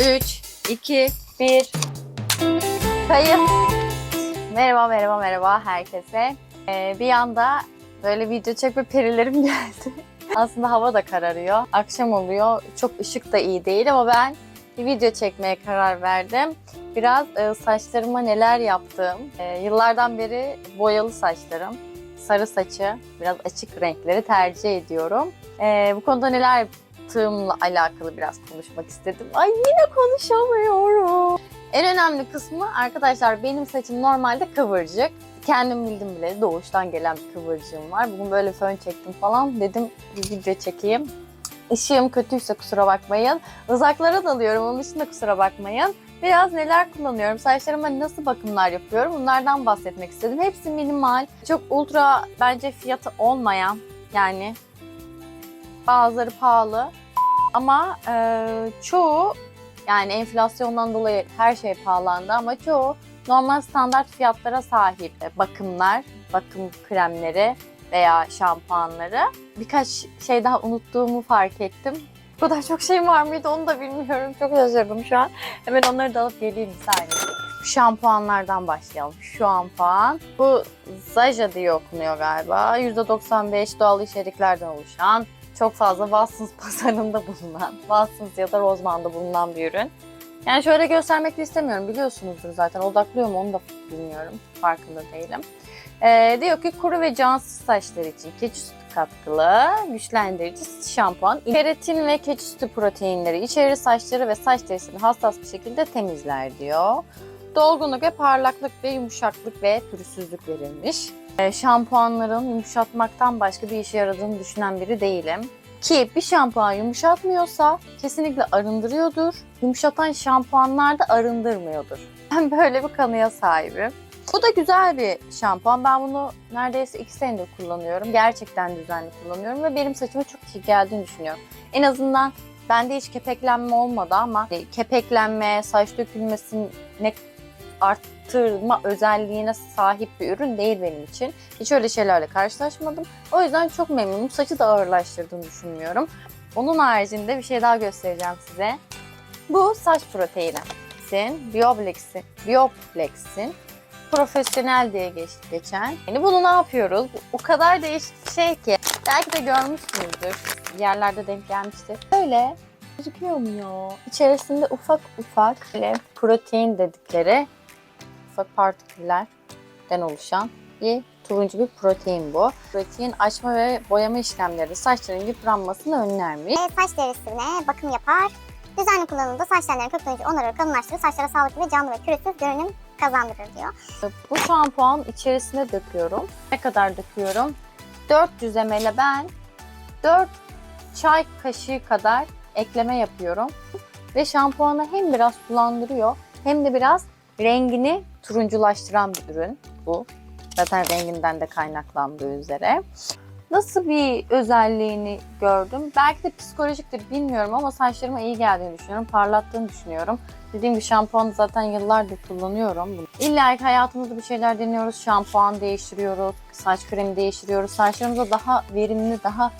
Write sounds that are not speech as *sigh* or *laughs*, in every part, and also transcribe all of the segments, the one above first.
3, 2, 1. Kayıt. Merhaba, merhaba, merhaba herkese. Ee, bir anda böyle video çekme perilerim *laughs* geldi. Aslında hava da kararıyor. Akşam oluyor. Çok ışık da iyi değil ama ben bir video çekmeye karar verdim. Biraz e, saçlarıma neler yaptım. E, yıllardan beri boyalı saçlarım. Sarı saçı, biraz açık renkleri tercih ediyorum. E, bu konuda neler yaptığımla alakalı biraz konuşmak istedim. Ay yine konuşamıyorum. En önemli kısmı arkadaşlar benim saçım normalde kıvırcık. Kendim bildim bile doğuştan gelen bir kıvırcığım var. Bugün böyle fön çektim falan dedim bir video çekeyim. Işığım kötüyse kusura bakmayın. Uzaklara dalıyorum onun için de kusura bakmayın. Biraz neler kullanıyorum, saçlarıma nasıl bakımlar yapıyorum bunlardan bahsetmek istedim. Hepsi minimal, çok ultra bence fiyatı olmayan yani bazıları pahalı ama e, çoğu yani enflasyondan dolayı her şey pahalandı ama çoğu normal standart fiyatlara sahip bakımlar, bakım kremleri veya şampuanları. Birkaç şey daha unuttuğumu fark ettim. Bu kadar çok şey var mıydı onu da bilmiyorum. Çok şaşırdım şu an. Hemen onları da alıp geleyim bir saniye. Şampuanlardan başlayalım. Şampuan. Bu Zaja diye okunuyor galiba. %95 doğal içeriklerden oluşan, çok fazla Watsons pazarında *laughs* bulunan, Watsons ya da Roseman'da bulunan bir ürün. Yani şöyle göstermek istemiyorum biliyorsunuzdur zaten. Odaklıyor onu da bilmiyorum. Farkında değilim. Ee, diyor ki kuru ve cansız saçlar için keçi sütü katkılı güçlendirici şampuan. Keratin ve keçi sütü proteinleri içerir saçları ve saç derisini hassas bir şekilde temizler diyor. Dolgunluk ve parlaklık ve yumuşaklık ve pürüzsüzlük verilmiş. Ee, şampuanların yumuşatmaktan başka bir işe yaradığını düşünen biri değilim. Ki bir şampuan yumuşatmıyorsa kesinlikle arındırıyordur. Yumuşatan şampuanlar da arındırmıyordur. *laughs* Ben böyle bir kanıya sahibim. Bu da güzel bir şampuan. Ben bunu neredeyse iki senedir kullanıyorum. Gerçekten düzenli kullanıyorum ve benim saçıma çok iyi geldiğini düşünüyorum. En azından bende hiç kepeklenme olmadı ama kepeklenme, saç dökülmesine arttırma özelliğine sahip bir ürün değil benim için. Hiç öyle şeylerle karşılaşmadım. O yüzden çok memnunum. Saçı da ağırlaştırdığını düşünmüyorum. Onun haricinde bir şey daha göstereceğim size. Bu saç proteini. Bioplex'in, Bioplex'in profesyonel diye geç, geçen. Yani bunu ne yapıyoruz? O kadar değişik şey ki. Belki de görmüşsünüzdür. Yerlerde denk gelmiştir. Böyle gözüküyor mu ya? İçerisinde ufak ufak böyle protein dedikleri ufak partiküllerden oluşan bir turuncu bir protein bu. Protein açma ve boyama işlemleri saçların yıpranmasını önlermiş. E, saç derisine bakım yapar. Düzenli kullanımda saç tellerini köklenince onarır, kalınlaştırır, saçlara sağlıklı ve canlı ve pürüzsüz görünüm kazandırır diyor. Bu şampuan içerisine döküyorum. Ne kadar döküyorum? 400 ml'e ben 4 çay kaşığı kadar ekleme yapıyorum. Ve şampuanı hem biraz sulandırıyor hem de biraz rengini turunculaştıran bir ürün bu. Zaten renginden de kaynaklandığı üzere. Nasıl bir özelliğini gördüm? Belki de psikolojiktir bilmiyorum ama saçlarıma iyi geldiğini düşünüyorum. Parlattığını düşünüyorum. Dediğim gibi şampuanı zaten yıllardır kullanıyorum. İlla ki hayatımızda bir şeyler deniyoruz. Şampuan değiştiriyoruz, saç kremi değiştiriyoruz. Saçlarımıza daha verimli, daha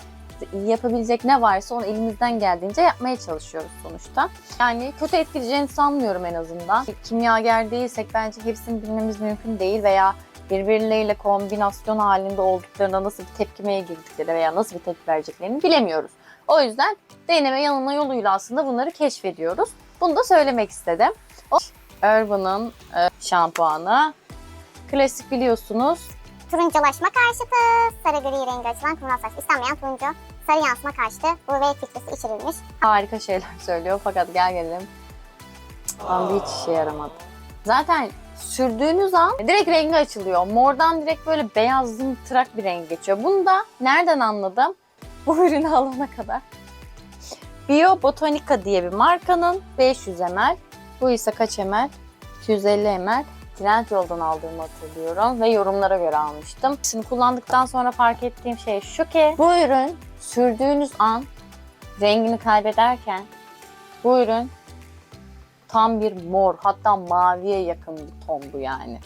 yapabilecek ne varsa onu elimizden geldiğince yapmaya çalışıyoruz sonuçta. Yani kötü etkileyeceğini sanmıyorum en azından. Kimyager değilsek bence hepsini bilmemiz mümkün değil veya birbirleriyle kombinasyon halinde olduklarında nasıl bir tepkimeye girdikleri veya nasıl bir tepki vereceklerini bilemiyoruz. O yüzden deneme yanılma yoluyla aslında bunları keşfediyoruz. Bunu da söylemek istedim. Urban'ın e, şampuanı. Klasik biliyorsunuz. Turunculaşma karşıtı, sarı gri rengi açılan kumral saç istenmeyen turuncu, sarı yansıma karşıtı, UV filtresi içerilmiş. Harika şeyler söylüyor fakat gel gelelim. Tam bir hiç işe yaramadı. Zaten sürdüğünüz an direkt rengi açılıyor. Mordan direkt böyle beyazımtırak bir renk geçiyor. Bunu da nereden anladım? *laughs* Bu ürünü alana kadar. Bio Botanica diye bir markanın 500 ml. Bu ise kaç ml? 250 ml. Trendyol'dan aldığımı hatırlıyorum ve yorumlara göre almıştım. Şimdi kullandıktan sonra fark ettiğim şey şu ki bu ürün sürdüğünüz an rengini kaybederken bu ürün tam bir mor hatta maviye yakın bir ton bu yani.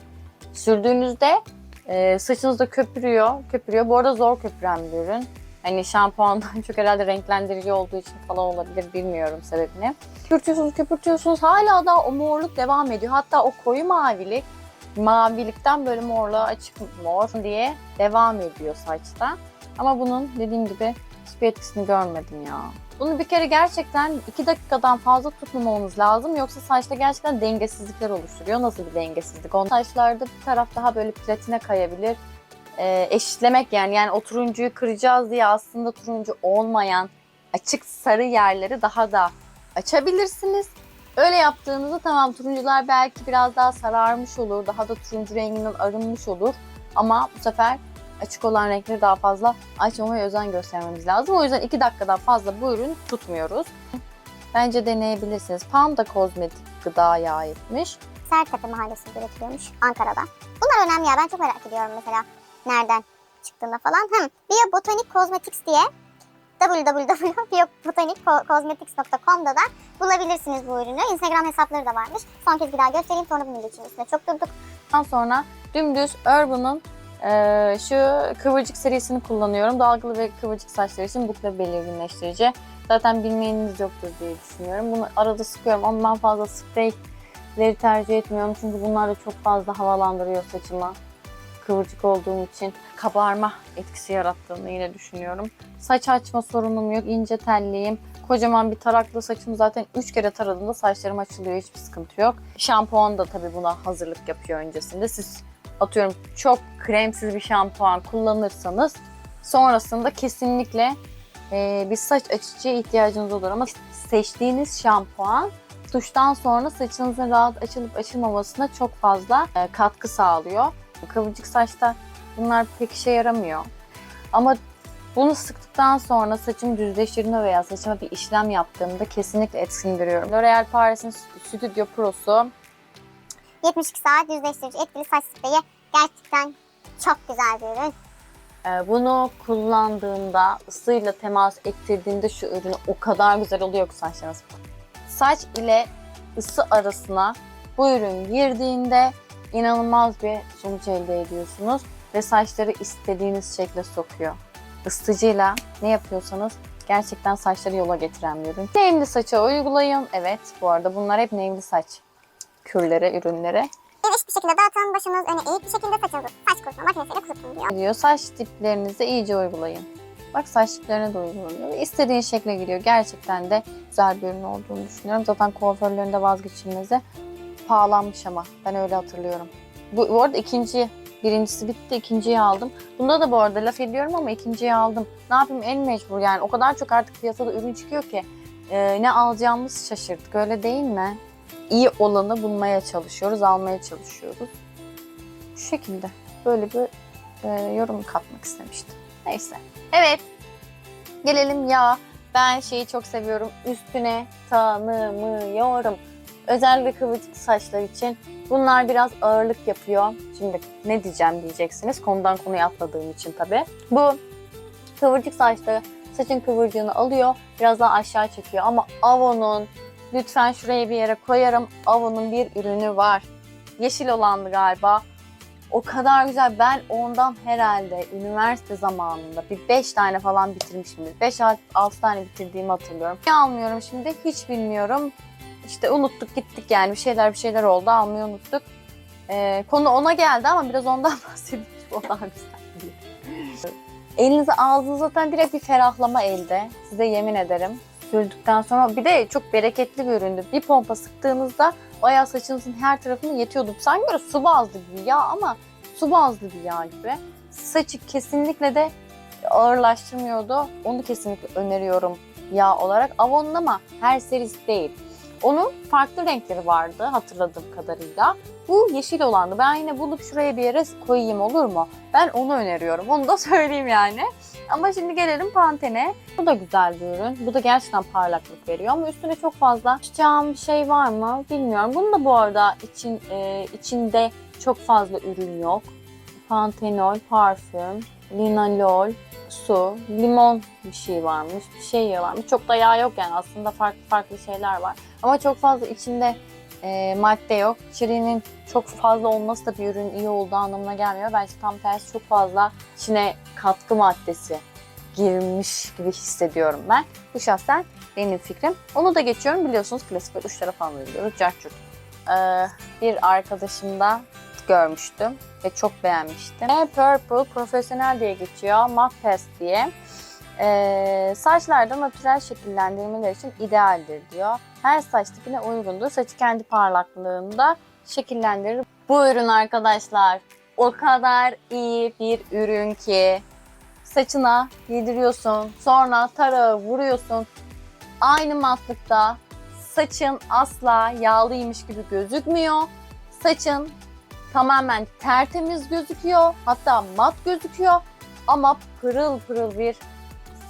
Sürdüğünüzde e, saçınızda köpürüyor, köpürüyor. Bu arada zor köpüren bir ürün. Hani şampuandan *laughs* çok herhalde renklendirici olduğu için falan olabilir bilmiyorum sebebini. Köpürtüyorsunuz köpürtüyorsunuz hala da o morluk devam ediyor. Hatta o koyu mavilik mavilikten böyle morluğa açık mor diye devam ediyor saçta. Ama bunun dediğim gibi hiçbir etkisini görmedim ya. Bunu bir kere gerçekten 2 dakikadan fazla tutmamamız lazım. Yoksa saçta gerçekten dengesizlikler oluşturuyor. Nasıl bir dengesizlik? O saçlarda bir taraf daha böyle platine kayabilir. Ee, eşitlemek yani. Yani o turuncuyu kıracağız diye aslında turuncu olmayan açık sarı yerleri daha da açabilirsiniz. Öyle yaptığınızda tamam turuncular belki biraz daha sararmış olur. Daha da turuncu renginden arınmış olur. Ama bu sefer açık olan renkleri daha fazla açmamaya özen göstermemiz lazım. O yüzden 2 dakikadan fazla bu ürün tutmuyoruz. Bence deneyebilirsiniz. Panda kozmetik gıda yağıymış. Sertepe mahallesinde üretiliyormuş Ankara'da. Bunlar önemli ya ben çok merak ediyorum mesela nereden çıktığında falan. Hem Biobotanik Cosmetics diye www.biobotanikcosmetics.com'da *laughs* da bulabilirsiniz bu ürünü. Instagram hesapları da varmış. Son kez bir daha göstereyim sonra bunun için üstüne çok durduk. Ondan sonra dümdüz Urban'ın eee, şu kıvırcık serisini kullanıyorum. Dalgalı ve kıvırcık saçlar için bukle belirginleştirici. Zaten bilmeyeniniz yoktur diye düşünüyorum. Bunu arada sıkıyorum ama ben fazla spreyleri tercih etmiyorum. Çünkü bunlar da çok fazla havalandırıyor saçımı. Kıvırcık olduğum için kabarma etkisi yarattığını yine düşünüyorum. Saç açma sorunum yok. ince telliyim. Kocaman bir taraklı saçımı zaten 3 kere taradığımda saçlarım açılıyor. Hiçbir sıkıntı yok. Şampuan da tabii buna hazırlık yapıyor öncesinde. Siz atıyorum çok kremsiz bir şampuan kullanırsanız sonrasında kesinlikle e, bir saç açıcıya ihtiyacınız olur. Ama seçtiğiniz şampuan duştan sonra saçınızın rahat açılıp açılmamasına çok fazla e, katkı sağlıyor. Kıvırcık saçta bunlar pek işe yaramıyor. Ama bunu sıktıktan sonra saçımı düzleştirdiğimde veya saçıma bir işlem yaptığımda kesinlikle etkisini görüyorum. L'Oreal Paris'in Studio Pro'su 72 saat yüzleştirici etkili saç spreyi gerçekten çok güzel bir ürün. Ee, Bunu kullandığımda, ısıyla temas ettirdiğinde şu ürünü o kadar güzel oluyor ki saçlarınız. Saç ile ısı arasına bu ürün girdiğinde inanılmaz bir sonuç elde ediyorsunuz ve saçları istediğiniz şekle sokuyor. Isıtıcıyla ne yapıyorsanız gerçekten saçları yola getiren bir ürün. Nemli saça uygulayın. Evet bu arada bunlar hep nemli saç kürleri, ürünleri. Geniş bir şekilde dağıtın, başınız öne eğik bir şekilde saçınızı saç kurutma makinesiyle kurutun diyor. diyor. Saç diplerinizi iyice uygulayın. Bak saç diplerine de uygulanıyor. İstediğin şekle giriyor. Gerçekten de güzel bir ürün olduğunu düşünüyorum. Zaten kuaförlerinde vazgeçilmezi pahalanmış ama. Ben öyle hatırlıyorum. Bu, bu arada ikinci, birincisi bitti. ikinciyi aldım. Bunda da bu arada laf ediyorum ama ikinciyi aldım. Ne yapayım en mecbur yani. O kadar çok artık piyasada ürün çıkıyor ki. e, ne alacağımız şaşırdık. Öyle değil mi? İyi olanı bulmaya çalışıyoruz, almaya çalışıyoruz. Şu şekilde. Böyle bir e, yorum katmak istemiştim. Neyse. Evet. Gelelim ya. Ben şeyi çok seviyorum. Üstüne tanımıyorum. Özellikle kıvırcık saçlar için. Bunlar biraz ağırlık yapıyor. Şimdi ne diyeceğim diyeceksiniz. Konudan konuya atladığım için tabii. Bu kıvırcık saçta saçın kıvırcığını alıyor. Biraz daha aşağı çekiyor. Ama Avon'un lütfen şuraya bir yere koyarım. Avon'un bir ürünü var. Yeşil olandı galiba. O kadar güzel. Ben ondan herhalde üniversite zamanında bir 5 tane falan bitirmişimdir. 5-6 tane bitirdiğimi hatırlıyorum. Ne almıyorum şimdi hiç bilmiyorum. İşte unuttuk gittik yani bir şeyler bir şeyler oldu almayı unuttuk. Ee, konu ona geldi ama biraz ondan *laughs* bahsedeyim. O daha güzel. değil. Elinize aldığınız zaten direkt bir ferahlama elde. Size yemin ederim. Sürdükten sonra bir de çok bereketli bir üründü. Bir pompa sıktığınızda bayağı saçınızın her tarafına yetiyordu. Sanki böyle su bazlı gibi yağ ama su bazlı bir yağ gibi. Saçı kesinlikle de ağırlaştırmıyordu. Onu kesinlikle öneriyorum yağ olarak. Avon'un ama her serisi değil. Onun farklı renkleri vardı hatırladığım kadarıyla. Bu yeşil olandı. Ben yine bulup şuraya bir yere koyayım olur mu? Ben onu öneriyorum. Onu da *laughs* söyleyeyim yani. Ama şimdi gelelim Pantene'e. Bu da güzel bir ürün. Bu da gerçekten parlaklık veriyor ama üstüne çok fazla çıkacağım bir şey var mı bilmiyorum. Bunun da bu arada için, e, içinde çok fazla ürün yok. Pantenol, parfüm, linalol, su, limon bir şey varmış, bir şey varmış. Çok da yağ yok yani aslında farklı farklı şeyler var. Ama çok fazla içinde e, madde yok. İçeriğinin çok fazla olması da bir ürün iyi olduğu anlamına gelmiyor. Bence tam tersi çok fazla içine katkı maddesi girmiş gibi hissediyorum ben. Bu şahsen benim fikrim. Onu da geçiyorum biliyorsunuz klasik böyle uçlara falan uyguluyoruz. Carçurt. Ee, bir arkadaşımda görmüştüm ve çok beğenmiştim. E Purple profesyonel diye geçiyor. Matte Paste diye. Ee, saçlarda natürel şekillendirmeler için idealdir diyor. Her saç tipine uygundur. Saçı kendi parlaklığında şekillendirir. Bu ürün arkadaşlar o kadar iyi bir ürün ki saçına yediriyorsun. Sonra tarağı vuruyorsun. Aynı matlıkta saçın asla yağlıymış gibi gözükmüyor. Saçın tamamen tertemiz gözüküyor. Hatta mat gözüküyor. Ama pırıl pırıl bir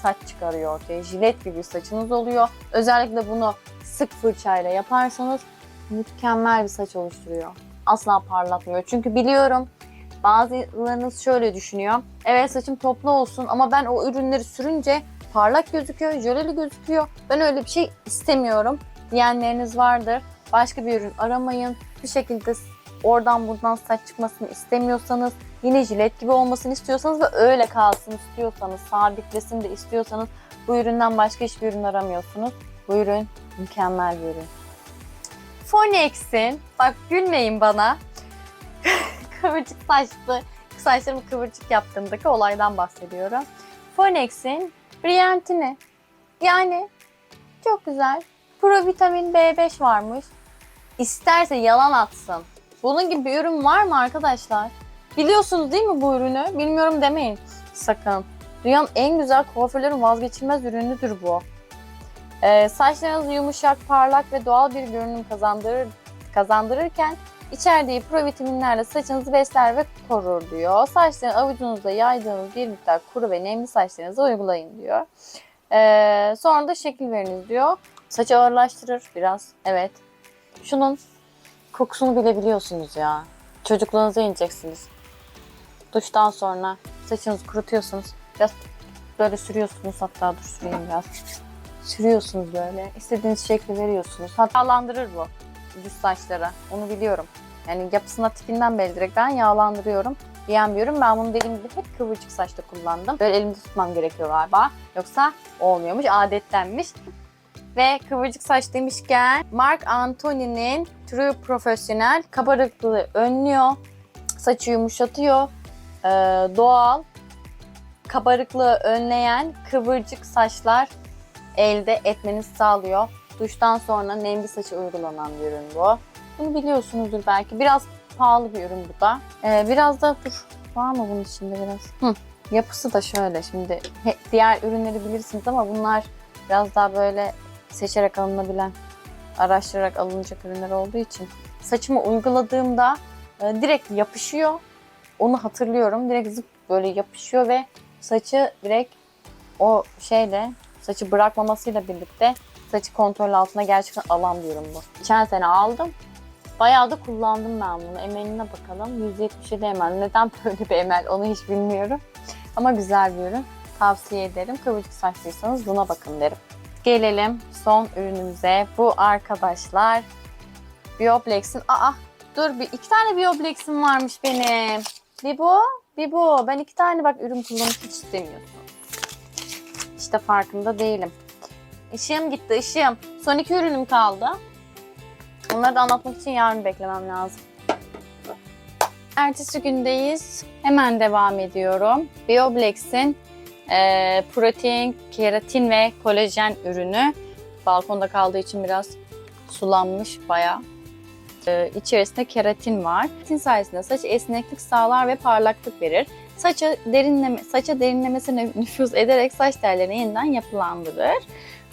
saç çıkarıyor ortaya. Jilet gibi saçınız oluyor. Özellikle bunu sık fırçayla yaparsanız mükemmel bir saç oluşturuyor. Asla parlatmıyor. Çünkü biliyorum bazılarınız şöyle düşünüyor. Evet saçım toplu olsun ama ben o ürünleri sürünce parlak gözüküyor, jöleli gözüküyor. Ben öyle bir şey istemiyorum diyenleriniz vardır. Başka bir ürün aramayın. Bir şekilde oradan buradan saç çıkmasını istemiyorsanız, yine jilet gibi olmasını istiyorsanız ve öyle kalsın istiyorsanız, sabitlesin de istiyorsanız bu üründen başka hiçbir ürün aramıyorsunuz. Bu ürün mükemmel bir ürün. Phonex'in, bak gülmeyin bana, *laughs* kıvırcık saçlı, saçlarımı kıvırcık yaptığımdaki olaydan bahsediyorum. Phonex'in Briantini. Yani çok güzel. Provitamin B5 varmış. İsterse yalan atsın. Bunun gibi bir ürün var mı arkadaşlar? Biliyorsunuz değil mi bu ürünü? Bilmiyorum demeyin sakın. Dünyanın en güzel kuaförlerin vazgeçilmez ürünüdür bu. Ee, saçlarınızı yumuşak, parlak ve doğal bir görünüm kazandırır, kazandırırken içerdiği provitaminlerle saçınızı besler ve korur diyor. Saçların avucunuzda yaydığınız bir miktar kuru ve nemli saçlarınıza uygulayın diyor. Ee, sonra da şekil veriniz diyor. Saçı ağırlaştırır biraz. Evet. Şunun kokusunu bile biliyorsunuz ya. Çocukluğunuza ineceksiniz. Duştan sonra saçınızı kurutuyorsunuz. Biraz böyle sürüyorsunuz hatta dur süreyim biraz. Sürüyorsunuz böyle. İstediğiniz şekli veriyorsunuz. Hatta yağlandırır bu düz saçlara. Onu biliyorum. Yani yapısına tipinden belli direkt ben yağlandırıyorum ürün. Ben bunu dediğim gibi hep kıvırcık saçta kullandım. Böyle elimde tutmam gerekiyor galiba. Yoksa olmuyormuş, adetlenmiş. Ve kıvırcık saç demişken Marc Anthony'nin True Professional kabarıklığı önlüyor. Saçı yumuşatıyor. Ee, doğal kabarıklığı önleyen kıvırcık saçlar elde etmenizi sağlıyor. Duştan sonra nemli saça uygulanan bir ürün bu. Bunu biliyorsunuzdur belki. Biraz pahalı bir ürün bu da. Ee, biraz da dur var mı bunun içinde biraz? Hı. Yapısı da şöyle. Şimdi he- diğer ürünleri bilirsiniz ama bunlar biraz daha böyle seçerek alınabilen, araştırarak alınacak ürünler olduğu için saçımı uyguladığımda e, direkt yapışıyor. Onu hatırlıyorum. Direkt zıp böyle yapışıyor ve saçı direkt o şeyle saçı bırakmamasıyla birlikte saçı kontrol altına gerçekten alan bir ürün bu. Geçen sene aldım. Bayağı da kullandım ben bunu. Emeline bakalım. 177 emel. Neden böyle bir emel onu hiç bilmiyorum. Ama güzel bir ürün. Tavsiye ederim. Kıvırcık saçlıysanız buna bakın derim. Gelelim son ürünümüze. Bu arkadaşlar Bioplex'in... Aa dur bir iki tane Bioplex'im varmış benim. Bir bu, bir bu. Ben iki tane bak ürün kullanmak hiç istemiyorsun. İşte farkında değilim. Işığım gitti, ışığım. Son iki ürünüm kaldı. Onları da anlatmak için yarın beklemem lazım. Ertesi gündeyiz. Hemen devam ediyorum. Bioblex'in e, protein, keratin ve kolajen ürünü. Balkonda kaldığı için biraz sulanmış bayağı. E, içerisinde keratin var. Keratin sayesinde saç esneklik sağlar ve parlaklık verir. Saça derinleme, saça derinlemesine *laughs* nüfuz ederek saç tellerini yeniden yapılandırır.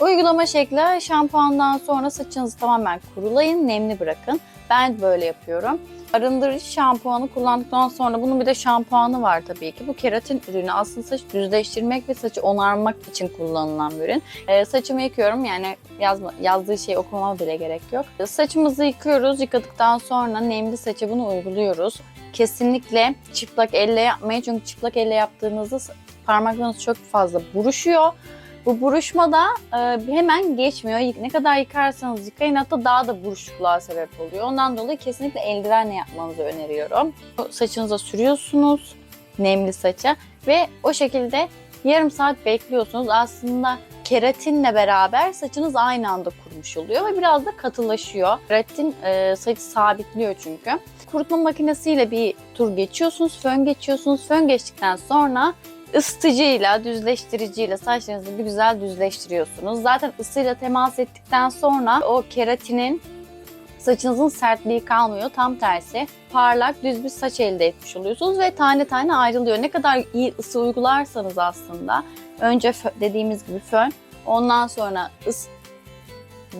Uygulama şekli şampuandan sonra saçınızı tamamen kurulayın, nemli bırakın. Ben böyle yapıyorum. Arındırıcı şampuanı kullandıktan sonra bunun bir de şampuanı var tabii ki. Bu keratin ürünü aslında saç düzleştirmek ve saçı onarmak için kullanılan bir ürün. Ee, saçımı yıkıyorum yani yazma, yazdığı şeyi okumama bile gerek yok. Saçımızı yıkıyoruz. Yıkadıktan sonra nemli saça bunu uyguluyoruz. Kesinlikle çıplak elle yapmayın çünkü çıplak elle yaptığınızda parmaklarınız çok fazla buruşuyor. Bu buruşma da e, hemen geçmiyor. Ne kadar yıkarsanız yıkayın hatta daha da buruşukluğa sebep oluyor. Ondan dolayı kesinlikle eldivenle yapmanızı öneriyorum. Saçınıza sürüyorsunuz nemli saça ve o şekilde Yarım saat bekliyorsunuz. Aslında keratinle beraber saçınız aynı anda kurumuş oluyor ve biraz da katılaşıyor. Keratin e, saçı sabitliyor çünkü. Kurutma makinesiyle bir tur geçiyorsunuz, fön geçiyorsunuz. Fön geçtikten sonra ısıtıcıyla, düzleştiriciyle saçlarınızı bir güzel düzleştiriyorsunuz. Zaten ısıyla temas ettikten sonra o keratinin saçınızın sertliği kalmıyor. Tam tersi parlak, düz bir saç elde etmiş oluyorsunuz ve tane tane ayrılıyor. Ne kadar iyi ısı uygularsanız aslında önce dediğimiz gibi fön, ondan sonra ıs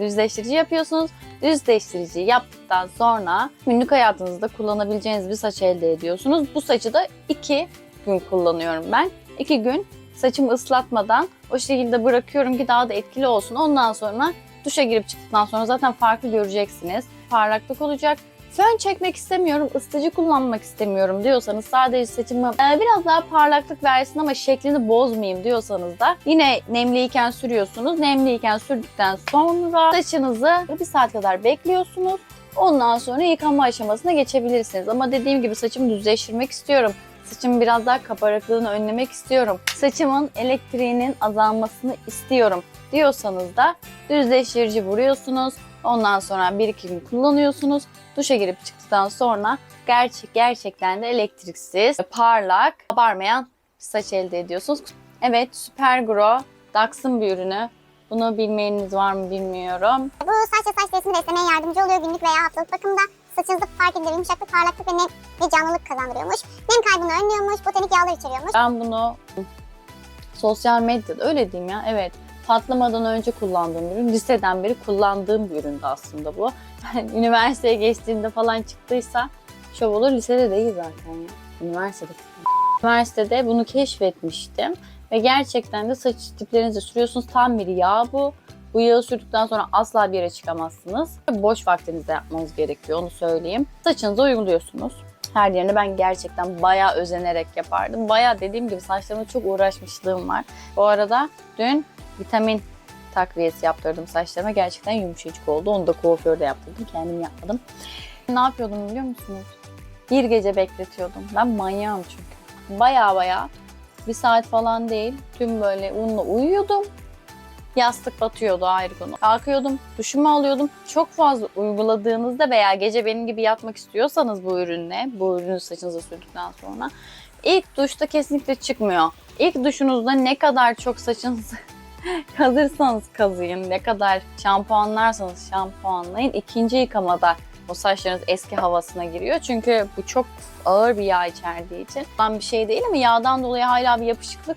düzleştirici yapıyorsunuz. Düzleştirici yaptıktan sonra günlük hayatınızda kullanabileceğiniz bir saç elde ediyorsunuz. Bu saçı da iki gün kullanıyorum ben. İki gün saçımı ıslatmadan o şekilde bırakıyorum ki daha da etkili olsun. Ondan sonra duşa girip çıktıktan sonra zaten farkı göreceksiniz. Parlaklık olacak. Fön çekmek istemiyorum, ısıtıcı kullanmak istemiyorum diyorsanız sadece saçımı e, biraz daha parlaklık versin ama şeklini bozmayayım diyorsanız da yine nemliyken sürüyorsunuz. Nemliyken sürdükten sonra saçınızı bir saat kadar bekliyorsunuz. Ondan sonra yıkama aşamasına geçebilirsiniz. Ama dediğim gibi saçımı düzleştirmek istiyorum. Saçımın biraz daha kabarıklığını önlemek istiyorum. Saçımın elektriğinin azalmasını istiyorum diyorsanız da düzleştirici vuruyorsunuz. Ondan sonra bir iki gün kullanıyorsunuz. Duşa girip çıktıktan sonra gerçek gerçekten de elektriksiz, parlak, kabarmayan bir saç elde ediyorsunuz. Evet, Supergro Dax'ın bir ürünü. Bunu bilmeyeniniz var mı bilmiyorum. Bu saç ve saç derisini beslemeye yardımcı oluyor. Günlük veya haftalık bakımda saçınızda fark edilir yumuşaklık, parlaklık ve nem ve canlılık kazandırıyormuş. Nem kaybını önlüyormuş, botanik yağlar içeriyormuş. Ben bunu sosyal medyada öyle diyeyim ya evet patlamadan önce kullandığım ürün. Liseden beri kullandığım bir üründü aslında bu. Yani *laughs* üniversiteye geçtiğinde falan çıktıysa şov olur. Lisede değil zaten ya. Üniversitede. Üniversitede bunu keşfetmiştim. Ve gerçekten de saç diplerinize sürüyorsunuz. Tam bir yağ bu. Bu yağı sürdükten sonra asla bir yere çıkamazsınız. Boş vaktinizde yapmanız gerekiyor onu söyleyeyim. Saçınıza uyguluyorsunuz. Her yerine ben gerçekten bayağı özenerek yapardım. Bayağı dediğim gibi saçlarımda çok uğraşmışlığım var. Bu arada dün vitamin takviyesi yaptırdım saçlarıma. Gerçekten yumuşacık oldu. Onu da kuaförde yaptırdım. Kendim yapmadım. Ne yapıyordum biliyor musunuz? Bir gece bekletiyordum. Ben manyağım çünkü. Baya baya bir saat falan değil. Tüm böyle unla uyuyordum. Yastık batıyordu ayrı konu. Kalkıyordum, duşumu alıyordum. Çok fazla uyguladığınızda veya gece benim gibi yatmak istiyorsanız bu ürünle, bu ürünü saçınıza sürdükten sonra ilk duşta kesinlikle çıkmıyor. İlk duşunuzda ne kadar çok saçınızı *laughs* kazırsanız kazıyın, ne kadar şampuanlarsanız şampuanlayın. İkinci yıkamada o saçlarınız eski havasına giriyor. Çünkü bu çok ağır bir yağ içerdiği için. Ben bir şey değil ama yağdan dolayı hala bir yapışıklık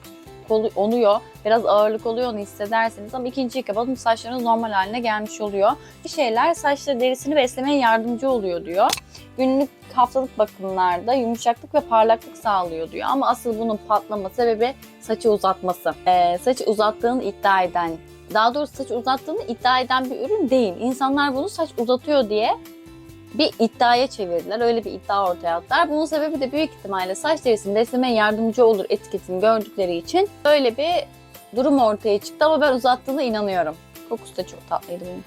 oluyor. Biraz ağırlık oluyor onu hissedersiniz ama ikinci yıkamada saçlarınız normal haline gelmiş oluyor. Bir şeyler saçları derisini beslemeye yardımcı oluyor diyor. Günlük haftalık bakımlarda yumuşaklık ve parlaklık sağlıyor diyor. Ama asıl bunun patlama sebebi saçı uzatması. Ee, saçı uzattığını iddia eden, daha doğrusu saç uzattığını iddia eden bir ürün değil. İnsanlar bunu saç uzatıyor diye bir iddiaya çevirdiler. Öyle bir iddia ortaya attılar. Bunun sebebi de büyük ihtimalle saç derisini beslemeye yardımcı olur etiketini gördükleri için böyle bir durum ortaya çıktı ama ben uzattığına inanıyorum. Kokusu da çok tatlıydı benim.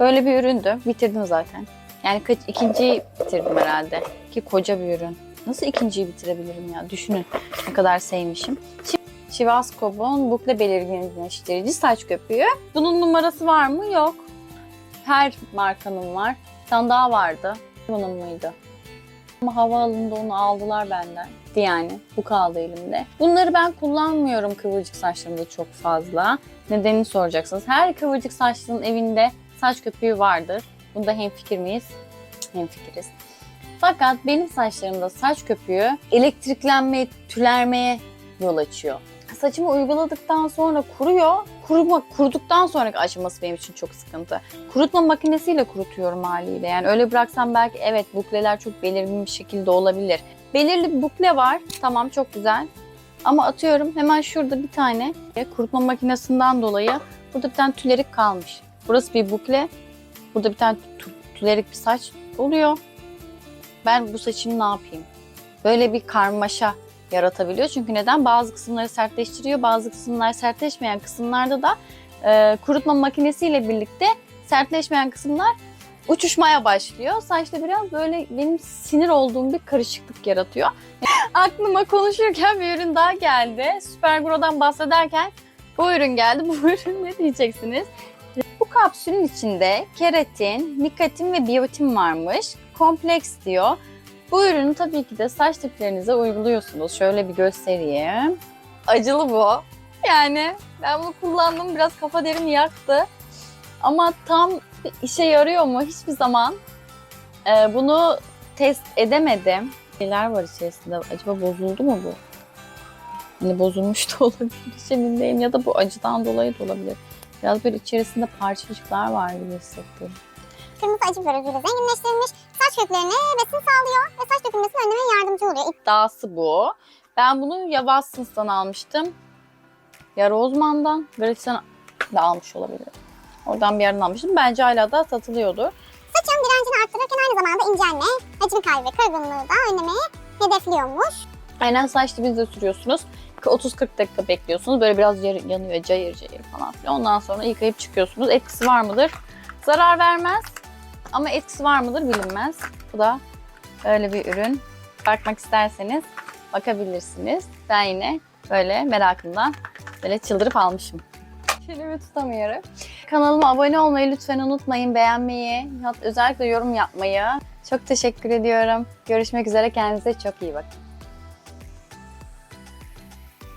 Böyle bir üründü. Bitirdim zaten. Yani kaç, ikinciyi bitirdim herhalde. Ki koca bir ürün. Nasıl ikinciyi bitirebilirim ya? Düşünün ne kadar sevmişim. Çi- Chivascob'un bukle belirginleştirici saç köpüğü. Bunun numarası var mı? Yok. Her markanın var. Bir daha vardı. Bunun muydu? Ama havaalanında onu aldılar benden. Yani bu kaldı elimde. Bunları ben kullanmıyorum kıvırcık saçlarımda çok fazla. Nedenini soracaksınız. Her kıvırcık saçlının evinde saç köpüğü vardır. Bunda hemfikir miyiz? Hemfikiriz. Fakat benim saçlarımda saç köpüğü elektriklenmeye, tülermeye yol açıyor. Saçımı uyguladıktan sonra kuruyor. Kuruma, kuruduktan sonraki aşaması benim için çok sıkıntı. Kurutma makinesiyle kurutuyorum haliyle. Yani öyle bıraksam belki evet bukleler çok belirgin bir şekilde olabilir. Belirli bir bukle var. Tamam çok güzel. Ama atıyorum hemen şurada bir tane kurutma makinesinden dolayı burada bir tane tülerik kalmış. Burası bir bukle. Burada bir tane tü- tülerik bir saç oluyor. Ben bu saçımı ne yapayım? Böyle bir karmaşa yaratabiliyor. Çünkü neden? Bazı kısımları sertleştiriyor, bazı kısımlar sertleşmeyen kısımlarda da e, kurutma makinesiyle birlikte sertleşmeyen kısımlar uçuşmaya başlıyor. Saçta biraz böyle benim sinir olduğum bir karışıklık yaratıyor. *laughs* Aklıma konuşurken bir ürün daha geldi. Supergro'dan bahsederken bu ürün geldi. *laughs* Bu ürün ne diyeceksiniz? Bu kapsülün içinde keratin, nikotin ve biyotin varmış. Kompleks diyor. Bu ürünü tabii ki de saç diplerinize uyguluyorsunuz. Şöyle bir göstereyim. Acılı bu. Yani ben bunu kullandım biraz kafa derimi yaktı. Ama tam işe yarıyor mu hiçbir zaman e, bunu test edemedim. Neler var içerisinde? Acaba bozuldu mu bu? Hani bozulmuş *laughs* da olabilir. Hiç emin değilim. Ya da bu acıdan dolayı da olabilir. Biraz böyle içerisinde parçacıklar var gibi hissettim. Kırmızı acı biber özüyle zenginleştirilmiş. Saç köklerine besin sağlıyor ve saç dökülmesini önlemeye yardımcı oluyor. iddiası bu. Ben bunu ya Watsons'tan almıştım. Ya Roseman'dan. Gratis'ten de almış olabilirim. Oradan bir yerden almıştım. Bence hala da satılıyordur. Saçın direncini arttırırken aynı zamanda incelme, hacim kaybı ve kırgınlığı da önlemeyi hedefliyormuş. Aynen saç dibinize sürüyorsunuz. 30-40 dakika bekliyorsunuz. Böyle biraz yanıyor cayır cayır falan filan. Ondan sonra yıkayıp çıkıyorsunuz. Etkisi var mıdır? Zarar vermez. Ama etkisi var mıdır bilinmez. Bu da öyle bir ürün. Bakmak isterseniz bakabilirsiniz. Ben yine böyle merakımdan böyle çıldırıp almışım. Kelime tutamıyorum. Kanalıma abone olmayı lütfen unutmayın. Beğenmeyi, özellikle yorum yapmayı. Çok teşekkür ediyorum. Görüşmek üzere. Kendinize çok iyi bakın.